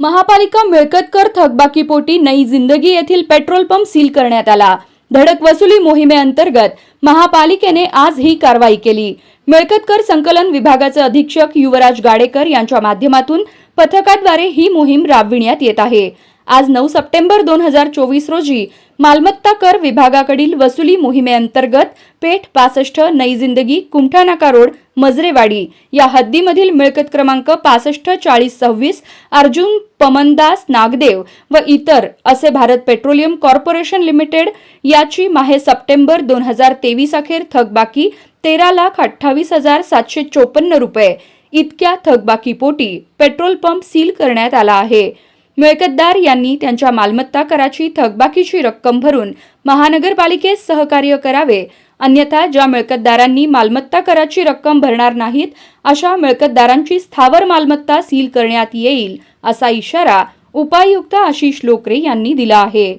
महापालिका मिळकतकर थकबाकीपोटी नई जिंदगी येथील पेट्रोल पंप सील करण्यात आला. धडक वसुली मोहिमेअंतर्गत महापालिकेने आज ही कारवाई केली. मिळकतकर संकलन विभागाचे अधीक्षक युवराज गाडेकर यांच्या माध्यमातून पथकाद्वारे ही मोहीम राबविण्यात येत आहे. आज नऊ सप्टेंबर दोन हजार चोवीस रोजी मालमत्ता कर विभागाकडील वसुली मोहिमेअंतर्गत पेठ पासष्ट नई जिंदगी कुमठानाका रोड मजरेवाडी या हद्दीमधील मिळकत क्रमांक पासष्ट चाळीस सव्वीस अर्जुन पमनदास नागदेव व इतर असे भारत पेट्रोलियम कॉर्पोरेशन लिमिटेड याची माहे सप्टेंबर दोन हजार तेवीस अखेर थकबाकी तेरा लाख अठ्ठावीस हजार सातशे चोपन्न रुपये. इतक्या थकबाकीपोटी पेट्रोल पंप सील करण्यात आला आहे. मिळकतदार यांनी त्यांच्या मालमत्ता कराची थकबाकीची रक्कम भरून महानगरपालिकेस सहकार्य करावे. अन्यथा ज्या मिळकतदारांनी मालमत्ता कराची रक्कम भरणार नाहीत अशा मिळकतदारांची स्थावर मालमत्ता सील करण्यात येईल असा इशारा उपायुक्त आशिष लोकरे यांनी दिला आहे.